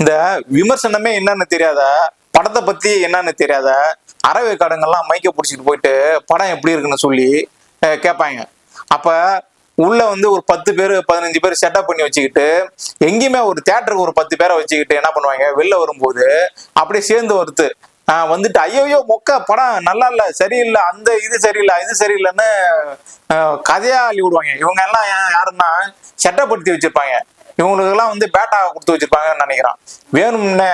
இந்த விமர்சனமே என்னன்னு தெரியாத? படத்தை பத்தி என்னன்னு தெரியாத? அறவை காடுங்கள்லாம் மைக்க பிடிச்சிட்டு போயிட்டு படம் எப்படி இருக்குன்னு சொல்லி கேட்பாங்க அப்ப உள்ள வந்து ஒரு பத்து பேர் பதினஞ்சு பேர் செட்டப் பண்ணி வச்சுக்கிட்டு எங்கேயுமே ஒரு தேட்டருக்கு ஒரு பத்து பேரை வச்சுக்கிட்டு என்ன பண்ணுவாங்க? வெளில வரும்போது அப்படியே சேர்ந்து வருது வந்துட்டு ஐயோயோ மொக்க படம் நல்லா இல்லை சரியில்லை அந்த இது சரியில்லை இது சரியில்லைன்னு கதையா அள்ளி விடுவாங்க. இவங்க எல்லாம் யாருன்னா செட்டப்படுத்தி வச்சிருப்பாங்க. இவங்களுக்கெல்லாம் வந்து பேட்டா கொடுத்து வச்சிருப்பாங்கன்னு நினைக்கிறான். வேணும்னே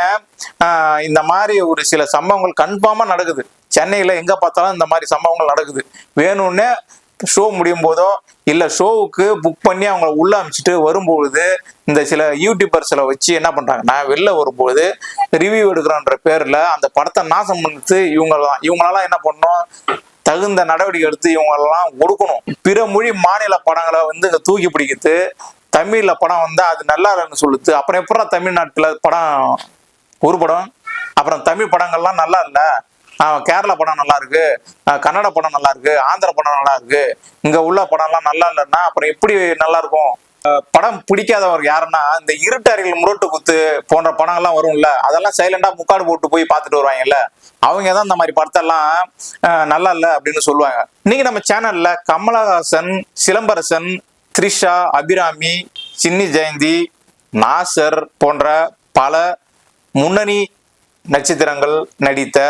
இந்த மாதிரி ஒரு சில சம்பவங்கள் கன்ஃபார்மாக நடக்குது. சென்னையில் எங்கே பார்த்தாலும் இந்த மாதிரி சம்பவங்கள் நடக்குது. வேணும்னே ஷோ முடியும் போதோ இல்லை ஷோவுக்கு புக் பண்ணி அவங்கள உள்ள அமைச்சிட்டு வரும்பொழுது இந்த சில யூடியூபர்ஸில் வச்சு என்ன பண்ணுறாங்கன்னா வெளில வரும்போது ரிவ்யூ எடுக்கிறோன்ற பேர்ல அந்த படத்தை நாசம் பண்ணிட்டு இவங்கெல்லாம் இவங்களெல்லாம் என்ன பண்ணணும் தகுந்த நடவடிக்கை எடுத்து இவங்களெல்லாம் ஒடுக்கணும். பிற மொழி மாநில படங்களை வந்து தூக்கி பிடிக்குது தமிழ்ல படம் வந்தா அது நல்லா இல்லைன்னு சொல்லுது. அப்புறம் எப்படா தமிழ்நாட்டுல படம் ஒரு படம்? அப்புறம் தமிழ் படங்கள்லாம் நல்லா இல்ல. ஆஹ் கேரளா படம் நல்லா இருக்கு. ஆஹ் கன்னட படம் நல்லா இருக்கு. ஆந்திர படம் நல்லா இருக்கு. இங்க உள்ள படம்லாம் நல்லா இல்லைன்னா அப்புறம் எப்படி நல்லா இருக்கும்? படம் பிடிக்காதவர் யாருன்னா இந்த இருட்டறைகள் முரட்டு குத்து போன்ற படங்கள்லாம் வரும்ல அதெல்லாம் சைலண்டா முக்காடு போட்டு போய் பார்த்துட்டு வருவாங்கல்ல அவங்க தான் இந்த மாதிரி படத்தெல்லாம் ஆஹ் நல்லா இல்ல அப்படின்னு சொல்லுவாங்க. இன்னைக்கு நம்ம சேனல்ல கமலஹாசன் சிலம்பரசன் த்ரிஷா அபிராமி சின்னி ஜெயந்தி நாசர் போன்ற பல முன்னணி நட்சத்திரங்கள் நடித்த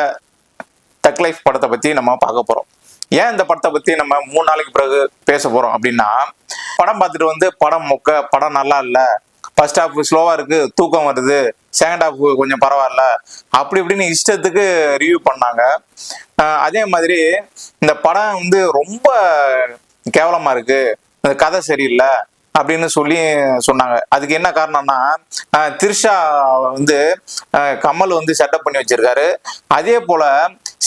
தக் லைஃப் படத்தை பற்றி நம்ம பார்க்க போகிறோம் ஏன் இந்த படத்தை பற்றி நம்ம மூணு நாளைக்கு பிறகு பேச போகிறோம் அப்படின்னா படம் பார்த்துட்டு வந்து படம் மொக்க படம் நல்லா இல்லை. ஃபர்ஸ்ட் ஹாஃப் ஸ்லோவாக இருக்குது தூக்கம் வருது. செகண்ட் ஹாஃப் கொஞ்சம் பரவாயில்ல. அப்படி இப்படின்னு இஷ்டத்துக்கு ரிவ்யூ பண்ணாங்க. அதே மாதிரி இந்த படம் வந்து ரொம்ப கேவலமாக இருக்குது கதை சரியில்லை அப்படின்னு சொல்லி சொன்னாங்க. அதுக்கு என்ன காரணம்னா திரிஷா வந்து கமல் வந்து செட்டப் பண்ணி வச்சிருக்காரு. அதே போல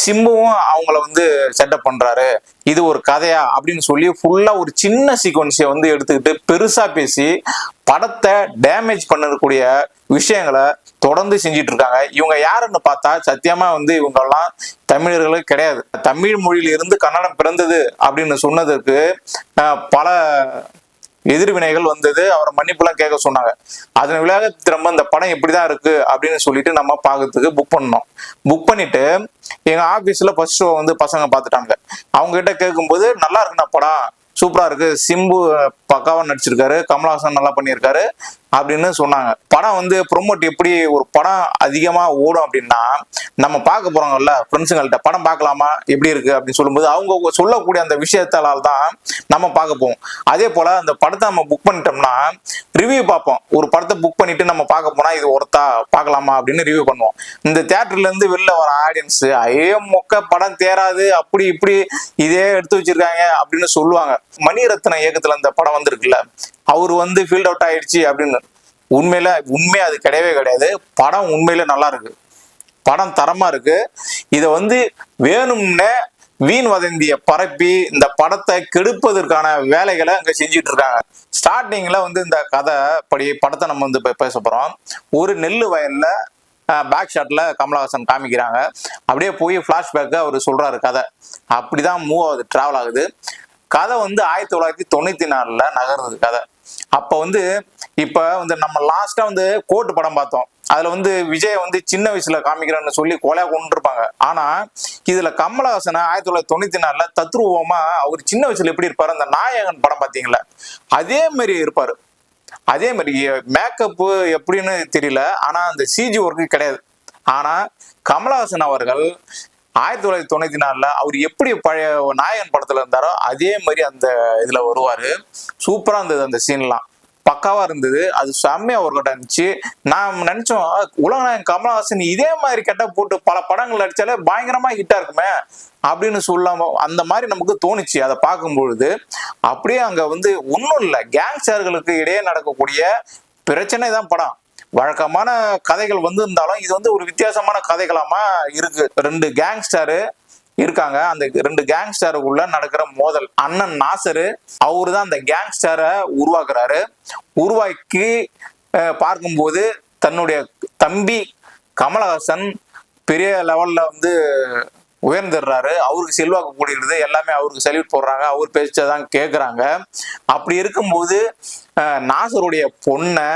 சிம்புவும் அவங்கள வந்து செட்டப் பண்றாரு. இது ஒரு கதையா அப்படின்னு சொல்லி ஃபுல்லா ஒரு சின்ன சீக்வன்ஸை வந்து எடுத்துக்கிட்டு பெருசா பேசி படத்தை டேமேஜ் பண்ணக்கூடிய விஷயங்களை தொடர்ந்து செஞ்சிட்டு இருக்காங்க. இவங்க யாருன்னு பார்த்தா சத்தியமா வந்து இவங்கெல்லாம் தமிழர்களே கிடையாது. தமிழ் மொழியில இருந்து கன்னடம் பிறந்தது அப்படின்னு சொன்னதுக்கு பல எதிர்வினைகள் வந்தது அவரை மன்னிப்புலாம் கேட்க சொன்னாங்க. அதன் விளையாக திரும்ப இந்த படம் இப்படிதான் இருக்கு அப்படின்னு சொல்லிட்டு நம்ம பார்க்கறதுக்கு புக் பண்ணோம். புக் பண்ணிட்டு எங்க ஆபீஸ்ல ஃபர்ஸ்ட் ஷோ வந்து பசங்க பார்த்துட்டாங்க. அவங்க கிட்ட கேட்கும்போது நல்லா இருக்குண்ணா படம். சூப்பரா இருக்கு. சிம்பு பக்காவா நடிச்சிருக்காரு. கமலஹாசன் நல்லா பண்ணியிருக்காரு. அப்படின்னு சொன்னாங்க. படம் வந்து ப்ரொமோட் எப்படி ஒரு படம் அதிகமா ஓடும் அப்படின்னா நம்ம பார்க்க போறோங்கல்ல ஃப்ரெண்ட்ஸுங்கள்ட்ட படம் பார்க்கலாமா? எப்படி இருக்கு? அப்படின்னு சொல்லும்போது அவங்க சொல்லக்கூடிய அந்த விஷயத்தால தான் நம்ம பார்க்க போவோம். அதே போல அந்த படத்தை நம்ம புக் பண்ணிட்டோம்னா ரிவ்யூ பார்ப்போம். ஒரு படத்தை புக் பண்ணிட்டு நம்ம பார்க்க போனா இது ஒருத்தா பார்க்கலாமா அப்படின்னு ரிவ்யூ பண்ணுவோம். இந்த தேட்டர்ல இருந்து வெளில வர ஆடியன்ஸ் ஐயோ மொக்க படம் தேராது. அப்படி இப்படி இதே எடுத்து வச்சிருக்காங்க அப்படின்னு சொல்லுவாங்க. மணிரத்ன இயக்கத்துல இந்த படம் வந்திருக்குல்ல அவர் வந்து ஃபீல்ட் அவுட் ஆயிடுச்சு அப்படின்னு. உண்மையில உண்மை அது கிடையவே கிடையாது. படம் உண்மையில நல்லா இருக்கு. படம் தரமா இருக்கு. இதை வந்து வேணும்னே வீண் வதந்திய பரப்பி இந்த படத்தை கெடுப்பதற்கான வேலைகளை அங்க செஞ்சுட்டு இருக்காங்க. ஸ்டார்டிங்ல வந்து இந்த கதை படி படத்தை நம்ம வந்து இப்போ பேச போறோம். ஒரு நெல்லு வயல்ல பேக் ஷாட்ல கமலஹாசன் காமிக்கிறாங்க. அப்படியே போய் ஃபிளாஷ்பேக்கு அவர் சொல்றாரு கதை. அப்படிதான் மூவ் ஆகுது டிராவல் ஆகுது. கதை வந்து ஆயிரத்தி தொள்ளாயிரத்தி தொண்ணூத்தி நாலுல நகர்ந்தது கதை. அப்ப வந்து இப்ப வந்து நம்ம லாஸ்டா வந்து கோட்டு படம் பார்த்தோம். அதுல வந்து விஜய் வந்து சின்ன வயசுல காமிக்கிறான்னு சொல்லி கொலை கொண்டிருப்பாங்க ஆனா இதுல கமலஹாசனை ஆயிரத்தி தொள்ளாயிரத்தி தொண்ணூத்தி நாலுல தத்ரூபமா அவர் சின்ன வயசுல எப்படி இருப்பாரு? அந்த நாயகன் படம் பாத்தீங்களா அதே மாதிரி இருப்பாரு. அதே மாதிரி மேக்கப் எப்படின்னு தெரியல. ஆனா அந்த சிஜி ஒர்க்கு கிடையாது. ஆனா கமலஹாசன் அவர்கள் ஆயிரத்தி தொள்ளாயிரத்தி தொண்ணூத்தி நாலுல அவர் எப்படி பழைய நாயகன் படத்துல இருந்தாரோ அதே மாதிரி அந்த இதுல வருவாரு. சூப்பரா இருந்தது அந்த சீன்லாம் பக்காவா இருந்தது. அது செம்மையா ஒரு கட்டம் இருந்துச்சு நான் நினைச்சோம் உலகநாயகன் கமலஹாசன் இதே மாதிரி கெட்ட போட்டு பல படங்கள் அடிச்சாலே பயங்கரமா ஹிட்டா இருக்குமே அப்படின்னு சொல்லாம அந்த மாதிரி நமக்கு தோணுச்சு அதை பார்க்கும் பொழுது அப்படியே அங்க வந்து ஒன்றும் இல்லை. கேங்ஸ்டர்களுக்கு இடையே நடக்கக்கூடிய பிரச்சனை தான் படம். வழக்கமான கதைகள் வந்து இருந்தாலும் இது வந்து ஒரு வித்தியாசமான கதைகளாமா இருக்கு. ரெண்டு கேங்ஸ்டரு இருக்காங்க. அந்த ரெண்டு கேங்ஸ்டருக்குள்ள நடக்கிற மோதல். அண்ணன் நாசரு அவரு தான் அந்த கேங்ஸ்டரை உருவாக்குறாரு. உருவாக்கி பார்க்கும்போது தன்னுடைய தம்பி கமலஹாசன் பெரிய லெவல்ல வந்து உயர்ந்துடுறாரு. அவருக்கு செல்வாக்கு கூடிடுது எல்லாமே அவருக்கு சல்யூட் போடுறாங்க. அவர் பேச்சதான் கேட்குறாங்க அப்படி இருக்கும்போது நாசருடைய பொண்ணை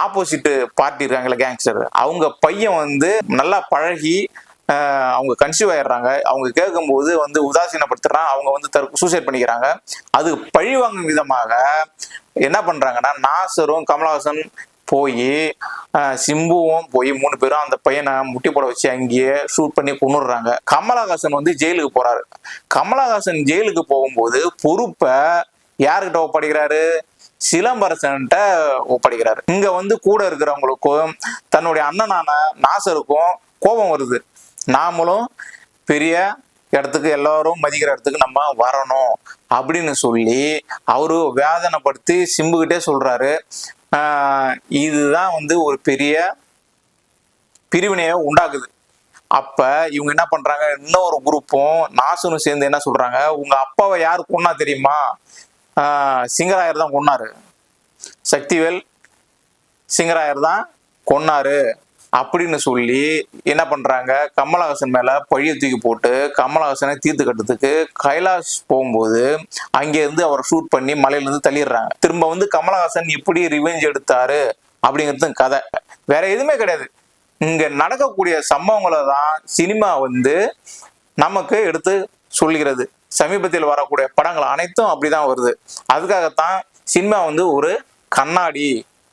ஆப்போசிட் பார்ட்டி இருக்காங்கல்ல கேங்ஸ்டர் அவங்க பையன் வந்து நல்லா பழகி அவங்க கன்சியூவ் ஆயிடுறாங்க. அவங்க கேட்கும்போது வந்து உதாசீனப்படுத்துறான். அவங்க வந்து தற்கு சூசைட் பண்ணிக்கிறாங்க. அது பழிவாங்கும் விதமாக என்ன பண்றாங்கன்னா நாசரும் கமலஹாசன் போய் சிம்புவும் போய் மூணு பேரும் அந்த பையனை முட்டி போட வச்சு அங்கேயே ஷூட் பண்ணி கொண்டுடுறாங்க கமலஹாசன் வந்து ஜெயிலுக்கு போறாரு. கமலஹாசன் ஜெயிலுக்கு போகும்போது பொறுப்பை யாருக்கிட்ட ஒப்படைக்கிறாரு? சிலம்பரசன்ட்ட ஒப்படைக்கிறாரு. இங்க வந்து கூட இருக்கிறவங்களுக்கும் தன்னுடைய அண்ணனான நாசருக்கும் கோபம் வருது. நாமளும் பெரிய இடத்துக்கு எல்லாரும் மதிக்கிற இடத்துக்கு நம்ம வரணும் அப்படின்னு சொல்லி அவரு வேதனைப்படுத்தி சிம்புகிட்டே சொல்றாரு. ஆஹ் இதுதான் வந்து ஒரு பெரிய பிரிவினையை உண்டாக்குது. அப்ப இவங்க என்ன பண்றாங்க? இன்னொரு குரூப்பும் நாசனும் சேர்ந்து என்ன சொல்றாங்க? உங்க அப்பாவை யாரு கொன்னா தெரியுமா? சிங்கராயர் தான் கொன்னாரு. சக்திவேல் சிங்கராயர் தான் கொன்னாரு அப்படின்னு சொல்லி என்ன பண்றாங்க? கமலஹாசன் மேல பழிய தூக்கி போட்டு கமலஹாசனை தீர்த்து கட்டுறதுக்கு கைலாஷ் போகும்போது அங்கேருந்து அவரை ஷூட் பண்ணி மலையிலேருந்து தள்ளிடுறாங்க. திரும்ப வந்து கமலஹாசன் எப்படி ரிவெஞ்ச் எடுத்தாரு அப்படிங்கிறது கதை. வேற எதுவுமே கிடையாது. இங்க நடக்கக்கூடிய சம்பவங்களை தான் சினிமா வந்து நமக்கு எடுத்து சொல்லுகிறது சமீபத்தில் வரக்கூடிய படங்கள் அனைத்தும் அப்படிதான் வருது. அதுக்காகத்தான் சினிமா வந்து ஒரு கண்ணாடி.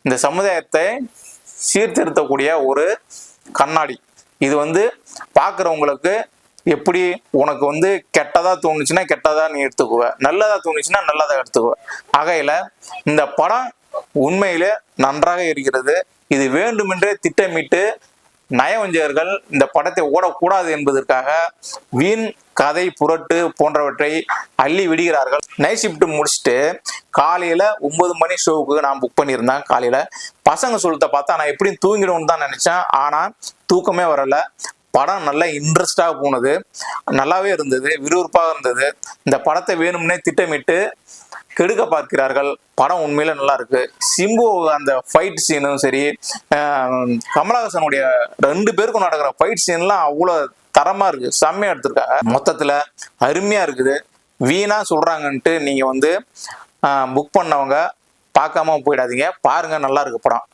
இந்த சமுதாயத்தை சீர்திருத்தக்கூடிய ஒரு கண்ணாடி. இது வந்து பார்க்குறவங்களுக்கு எப்படி உனக்கு வந்து கெட்டதா தோணுச்சுன்னா கெட்டதா நீ எடுத்துக்குவ. நல்லதா தோணுச்சுன்னா நல்லதா எடுத்துக்குவ. ஆகையில இந்த படம் உண்மையிலே நன்றாக இருக்கிறது. இது வேண்டுமென்றே திட்டமிட்டு நயவஞ்சகர்கள் இந்த படத்தை ஓடக்கூடாது என்பதற்காக வீண் கதை புரட்டு போன்றவற்றை அள்ளி விடுகிறார்கள். நைட் ஷிஃப்ட் முடிச்சுட்டு காலையில ஒன்பது மணி ஷோவுக்கு நான் புக் பண்ணியிருந்தேன். காலையில பசங்க சொல்லிட்ட பார்த்தா நான் எப்படியும் தூங்கிடும்னு தான் நினைச்சேன். ஆனா தூக்கமே வரல. படம் நல்லா இன்ட்ரெஸ்டாக போனது. நல்லாவே இருந்தது. விறுவிறுப்பாக இருந்தது. இந்த படத்தை வேணும்னே திட்டமிட்டு கெடுக்க பார்க்கிறார்கள். படம் உண்மையில நல்லா இருக்கு. சிம்பு அந்த ஃபைட் சீனும் சரி கமலஹாசனுடைய ரெண்டு பேருக்கும் நடக்கிற ஃபைட் சீன்லாம் அவ்வளோ தரமா இருக்கு. செம்மையா எடுத்திருக்காங்க. மொத்தத்துல அருமையா இருக்குது. வீணா சொல்றாங்கன்ட்டு நீங்க வந்து புக் பண்ணவங்க பார்க்காம போயிடாதீங்க. பாருங்க நல்லா இருக்கு படம்.